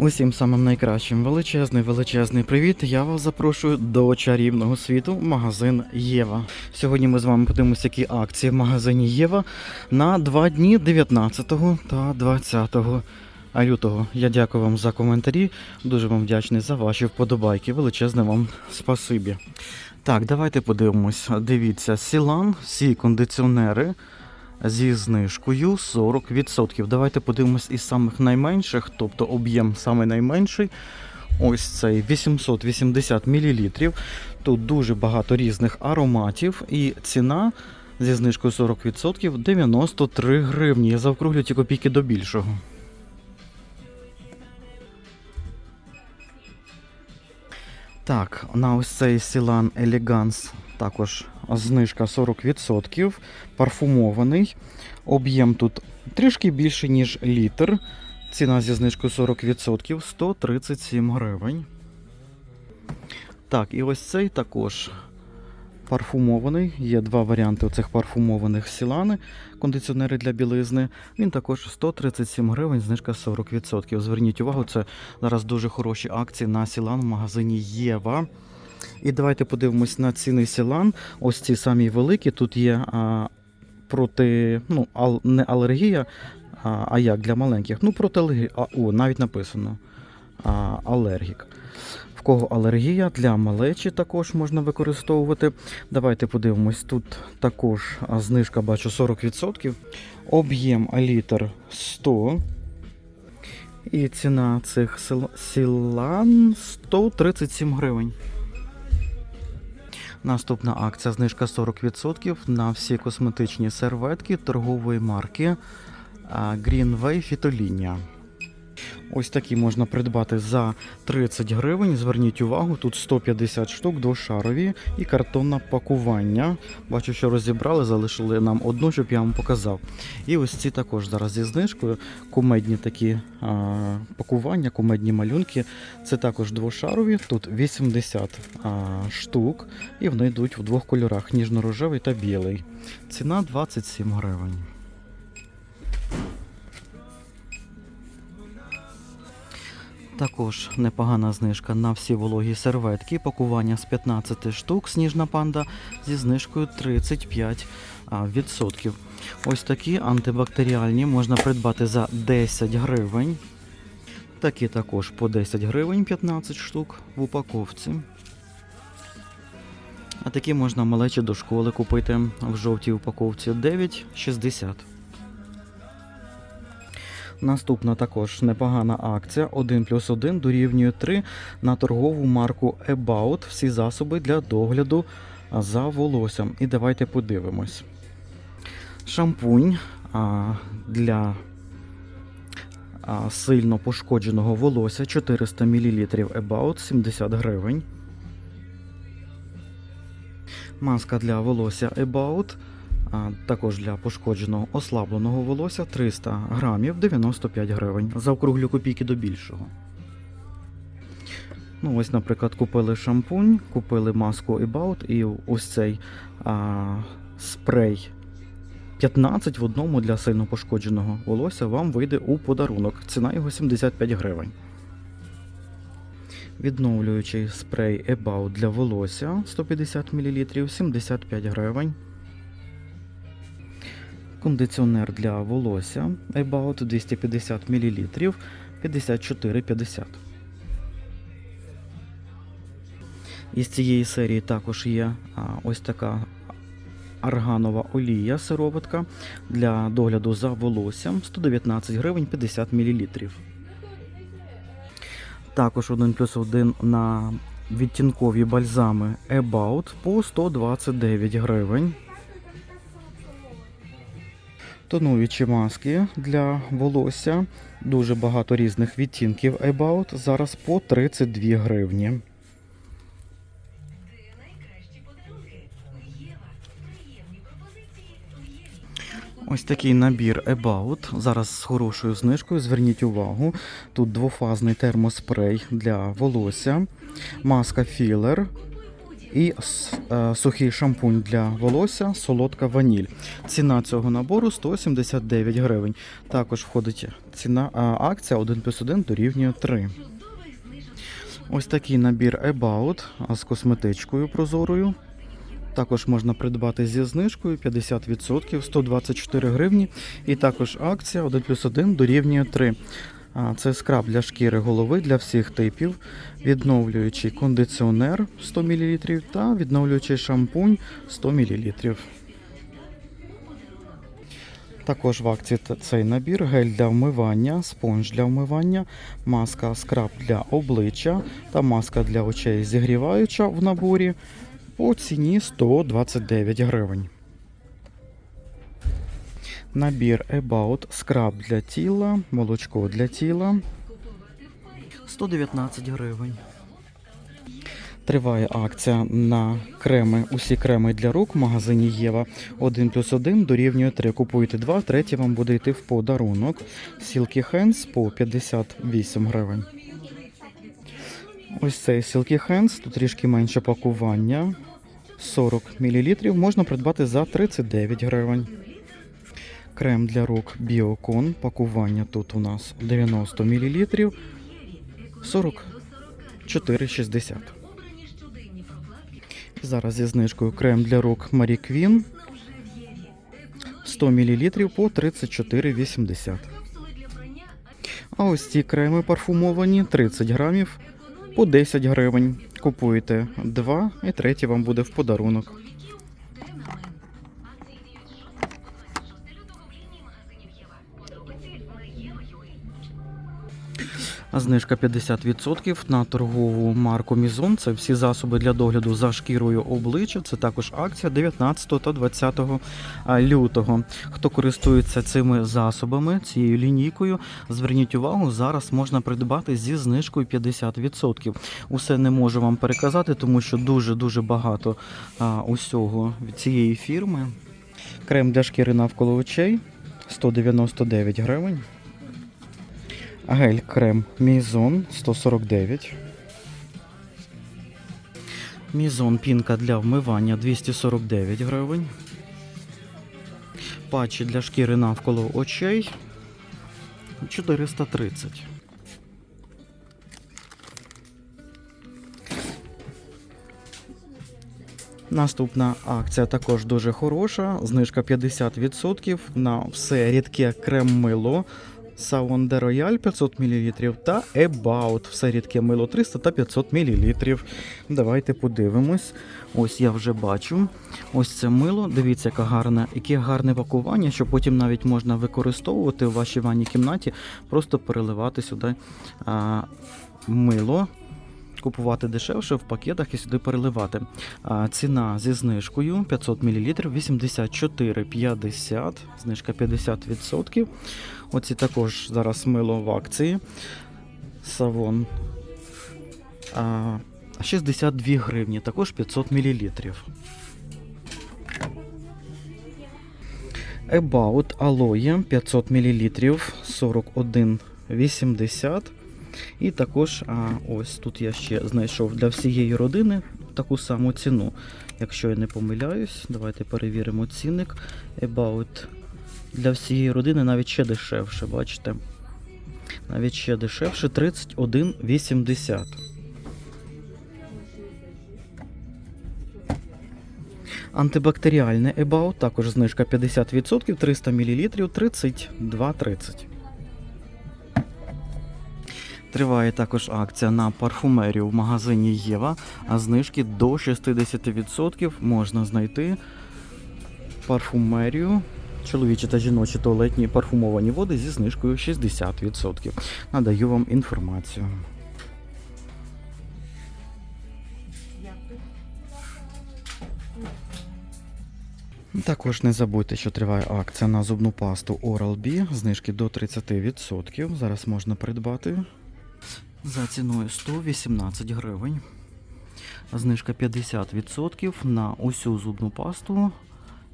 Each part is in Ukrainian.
Усім самим найкращим величезний величезний привіт. Я вас запрошую до чарівного світу магазин Єва. Сьогодні ми з вами подивимося, які акції в магазині Єва на два дні 19 та 20 лютого. Я дякую вам за коментарі. Дуже вам вдячний за ваші вподобайки. Величезне вам спасибі. Так, давайте подивимось. Дивіться, Сілан, всі кондиціонери зі знижкою 40%. Давайте подивимось із самих найменших, тобто об'єм саме найменший. Ось цей 880 мл. Тут дуже багато різних ароматів, і ціна зі знижкою 40% 93 гривні. Я заокруглю ті копійки до більшого. Так, на ось цей Сілан Elegance також знижка 40%, парфумований. Об'єм тут трішки більше, ніж літр. Ціна зі знижкою 40% 137 гривень. Так, і ось цей також парфумований. Є два варіанти оцих парфумованих сілани, кондиціонери для білизни. Він також 137 гривень, знижка 40%. Зверніть увагу, це зараз дуже хороші акції на сілан в магазині Єва. І давайте подивимось на ціни сілан. Ось ці самі великі. Тут є а, проти, ну, ал, не алергія, а, а як для маленьких. Ну, проти алергії. А, о, навіть написано. А, алергік. В кого алергія для малечі також можна використовувати. Давайте подивимось. Тут також знижка бачу 40%. Об'єм літр 100. І ціна цих сілан 137 гривень. Наступна акція знижка 40% на всі косметичні серветки торгової марки Greenway Фітолінія. Ось такі можна придбати за 30 гривень. Зверніть увагу, тут 150 штук двошарові і картонне пакування. Бачу, що розібрали, залишили нам одну, щоб я вам показав. І ось ці також зараз зі знижкою. Кумедні такі а, пакування, кумедні малюнки. Це також двошарові, тут 80 а, штук, і вони йдуть в двох кольорах: ніжно-рожевий та білий. Ціна 27 гривень. Також непогана знижка на всі вологі серветки. Пакування з 15 штук сніжна панда зі знижкою 35%. Ось такі антибактеріальні можна придбати за 10 гривень. Такі також по 10 гривень 15 штук в упаковці. А такі можна малечі до школи купити в жовтій упаковці 9,60. Наступна також непогана акція 1 плюс 1 дорівнює 3 на торгову марку About. Всі засоби для догляду за волоссям. І давайте подивимось. Шампунь а, для сильно пошкодженого волосся 400 мл About 70 гривень. Маска для волосся About також для пошкодженого ослабленого волосся 300 грамів 95 гривень. Заокруглю копійки до більшого. Ну, ось, наприклад, купили шампунь, купили маску About і ось цей а, спрей 15 в одному для сильно пошкодженого волосся вам вийде у подарунок. Ціна його 75 гривень. Відновлюючий спрей About для волосся 150 мл 75 гривень. Кондиціонер для волосся About 250 мл 54,50. Із цієї серії також є ось така арганова олія сироватка для догляду за волоссям 119 гривень 50 мл. Також 1 плюс 1 на відтінкові бальзами About по 129 гривень. Тонуючі маски для волосся. Дуже багато різних відтінків About. Зараз по 32 гривні. Ось такий набір About. Зараз з хорошою знижкою. Зверніть увагу. Тут двофазний термоспрей для волосся, маска філер і е, сухий шампунь для волосся, солодка ваніль. Ціна цього набору 179 гривень. Також входить ціна акція 1 плюс 1 дорівнює 3. Ось такий набір About з косметичкою прозорою. Також можна придбати зі знижкою 50%, 124 гривні. І також акція 1 плюс 1 дорівнює 3. Це скраб для шкіри голови для всіх типів, відновлюючий кондиціонер 100 мл та відновлюючий шампунь 100 мл. Також в акції цей набір гель для вмивання, спонж для вмивання, маска скраб для обличчя та маска для очей зігріваюча в наборі по ціні 129 гривень. Набір About скраб для тіла, молочко для тіла 119 гривень. Триває акція на креми, усі креми для рук в магазині Єва 1 плюс 1 дорівнює 3. Купуєте 2, третє вам буде йти в подарунок. Silky Hands по 58 гривень. Ось цей Silky Hands, тут трішки менше пакування. 40 мл можна придбати за 39 гривень. Крем для рук Біокон. Пакування тут у нас 90 мл 44,60. Зараз зі знижкою крем для рук Marie Queen 100 мл по 34,80. А ось ці креми парфумовані 30 грамів по 10 гривень. Купуєте 2 і третє вам буде в подарунок. Знижка 50% на торгову марку Мізон. Це всі засоби для догляду за шкірою обличчя. Це також акція 19 та 20 лютого. Хто користується цими засобами, цією лінійкою, зверніть увагу, зараз можна придбати зі знижкою 50%. Усе не можу вам переказати, тому що дуже дуже багато усього цієї фірми. Крем для шкіри навколо очей 199 гривень. Гель крем Мізон 149. Мізон пінка для вмивання 249 гривень. Патчі для шкіри навколо очей 430. Наступна акція також дуже хороша. Знижка 50% на все рідке крем-мило Saon de Royal 500 мл та About все рідке мило 300 та 500 мл. Давайте подивимось. Ось я вже бачу. Ось це мило. Дивіться, яке гарне, яке гарне пакування, що потім навіть можна використовувати у вашій ванній кімнаті, просто переливати сюди а, мило. Купувати дешевше в пакетах і сюди переливати. А, ціна зі знижкою 500 мл 84,50, знижка 50%. Оці також зараз мило в акції. Савон. А, 62 гривні, також 500 мл. About Aloe 500 мл 41,80. І також а, ось тут я ще знайшов для всієї родини таку саму ціну. Якщо я не помиляюсь, давайте перевіримо цінник. About для всієї родини навіть ще дешевше, бачите? Навіть ще дешевше 31,80. Антибактеріальне About, також знижка 50%, 300 мл 32,30. Триває також акція на парфумерію в магазині Єва, а знижки до 60% можна знайти парфумерію. Чоловічі та жіночі туалетні парфумовані води зі знижкою 60%. Надаю вам інформацію. Також не забудьте, що триває акція на зубну пасту Oral-B, знижки до 30%. Зараз можна придбати за ціною 118 гривень. Знижка 50% на усю зубну пасту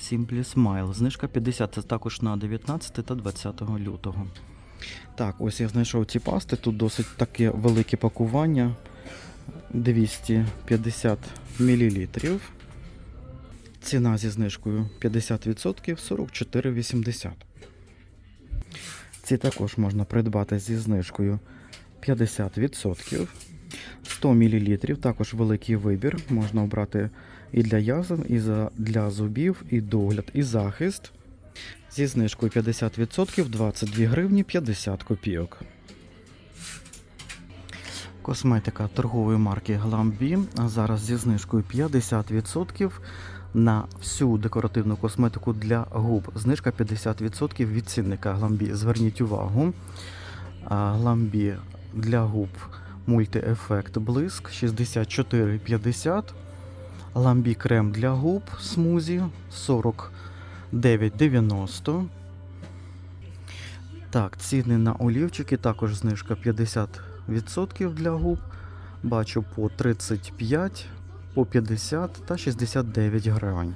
Simply Smile. Знижка 50 це також на 19 та 20 лютого. Так, ось я знайшов ці пасти. Тут досить таке велике пакування. 250 мл. Ціна зі знижкою 50% 44,80. Ці також можна придбати зі знижкою 50%. 100 мл, також великий вибір. Можна обрати і для язин, і для зубів, і догляд, і захист. Зі знижкою 50% 22 гривні 50 копійок. Косметика торгової марки Glambi, зараз зі знижкою 50% на всю декоративну косметику для губ. Знижка 50% від цінника Glambi. Зверніть увагу. Glambi для губ мультиефект блиск 64,50. Ламбі крем для губ смузі 49,90. Так, ціни на олівчики також знижка 50% для губ. Бачу по 35, по 50 та 69 гривень.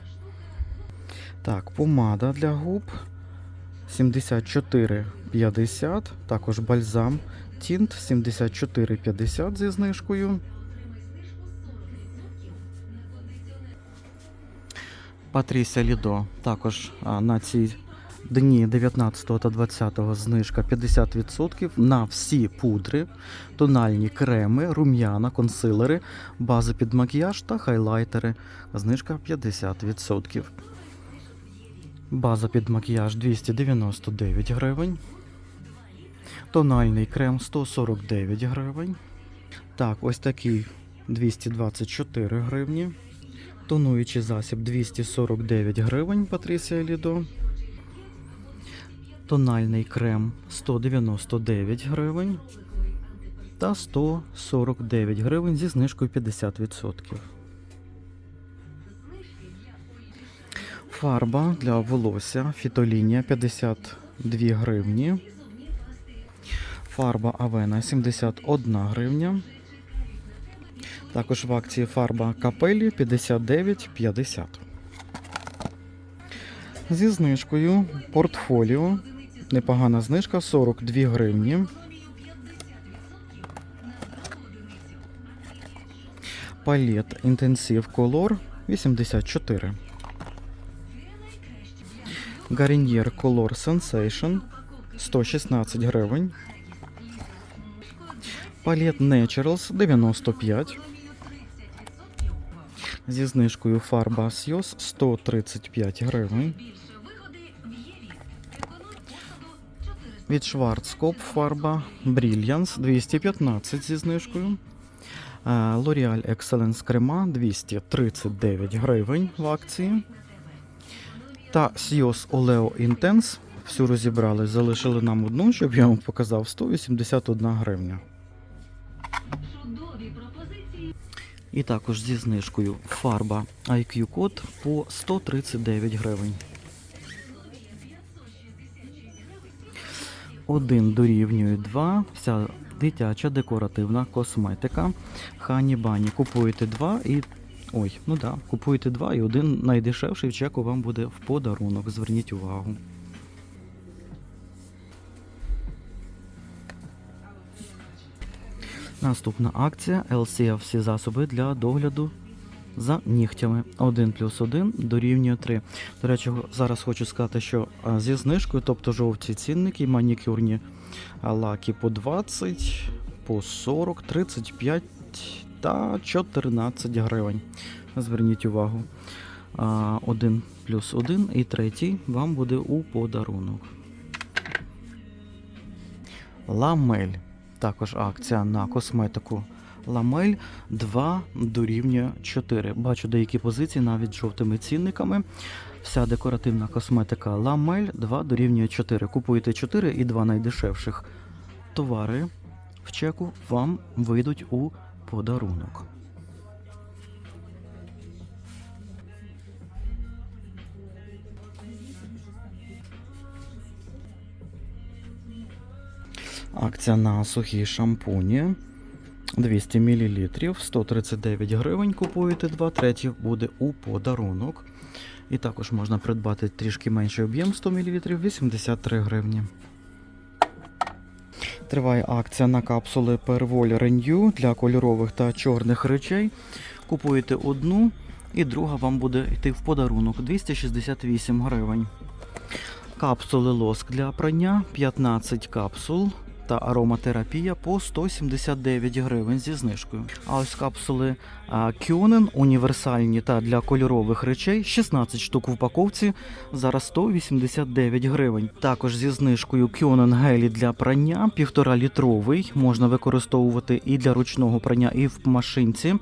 Так, помада для губ 74,50. Також бальзам тінт 74,50 зі знижкою. Патрісія Лідо також на ці дні 19 та 20 знижка 50% на всі пудри, тональні креми, рум'яна, консилери, бази під макіяж та хайлайтери. Знижка 50%. База під макіяж 299 гривень. Тональний крем 149 гривень. Так, ось такий 224 гривні. Тонуючий засіб 249 гривень Патрісія Лідо. Тональний крем 199 гривень. Та 149 гривень зі знижкою 50%. Фарба для волосся Фітолінія 52 гривні. Фарба Авена 71 гривня. Також в акції фарба капелі 59,50. Зі знижкою портфоліо. Непогана знижка 42 гривні. Палет Intensive Color 84. Garnier Color Sensation 116 гривень. Палет Naturals 95. Зі знижкою фарба Сйоз 135 гривень. Від Schwarzkopf фарба Brilliance 215 зі знижкою. Е, L'Oreal Excellence крема 239 гривень в акції. Та Сйоз Oleo Intense. Всю розібрали, залишили нам одну, щоб я вам показав 181 гривня. І також зі знижкою фарба IQ код по 139 гривень. Один дорівнює 2. Вся дитяча декоративна косметика. Хані Бані. Купуєте 2 і. Ой, ну да, купуєте 2 і один найдешевший в чеку вам буде в подарунок. Зверніть увагу. Наступна акція LCF всі засоби для догляду за нігтями. 1 плюс 1 дорівнює 3. До речі, зараз хочу сказати, що зі знижкою, тобто жовті цінники, манікюрні лаки по 20, по 40, 35 та 14 гривень. Зверніть увагу. 1 плюс 1 і третій вам буде у подарунок. Ламель. Також акція на косметику Ламель 2 дорівнює 4. Бачу деякі позиції навіть жовтими цінниками. Вся декоративна косметика Ламель 2 дорівнює 4. Купуєте 4 і 2 найдешевших товари в чеку вам вийдуть у подарунок. Акція на сухі шампуні 200 мл, 139 гривень. Купуєте 2, третій буде у подарунок. І також можна придбати трішки менший об'єм 100 мл 83 гривні. Триває акція на капсули Perwoll Renew для кольорових та чорних речей. Купуєте одну, і друга вам буде йти в подарунок 268 гривень. Капсули лоск для прання 15 капсул та ароматерапія по 179 гривень зі знижкою. А ось капсули Кюнен універсальні та для кольорових речей 16 штук в упаковці зараз 189 гривень. Також зі знижкою Кюнен гелі для прання 1,5 літровий можна використовувати і для ручного прання, і в машинці.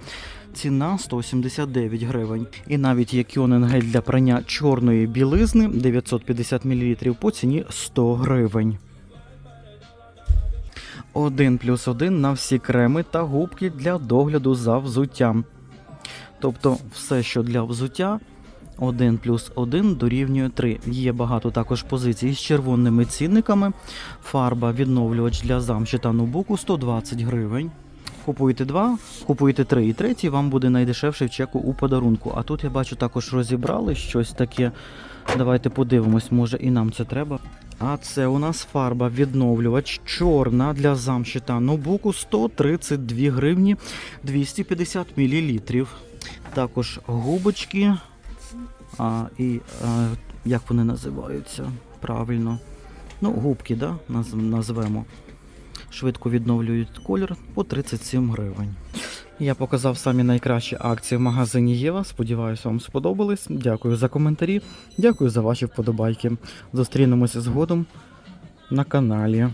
Ціна 179 гривень. І навіть є Кьонен гель для прання чорної білизни 950 мл по ціні 100 гривень. Один плюс один на всі креми та губки для догляду за взуттям. Тобто все, що для взуття, 1 плюс 1 дорівнює 3. Є багато також позицій з червоними цінниками. Фарба відновлювач для замші та нубуку 120 гривень. Купуєте два, купуєте три, і третій вам буде найдешевший в чеку у подарунку. А тут я бачу також розібрали щось таке. Давайте подивимось, може і нам це треба. А це у нас фарба відновлювач чорна для замші та ноутбуку 132 гривні 250 мл. Також губочки. А, і а, як вони називаються правильно? Ну, губки, да? наз- назвемо. Швидко відновлюють колір по 37 гривень. Я показав самі найкращі акції в магазині Єва. Сподіваюсь, вам сподобались. Дякую за коментарі, дякую за ваші вподобайки. Зустрінемося згодом на каналі.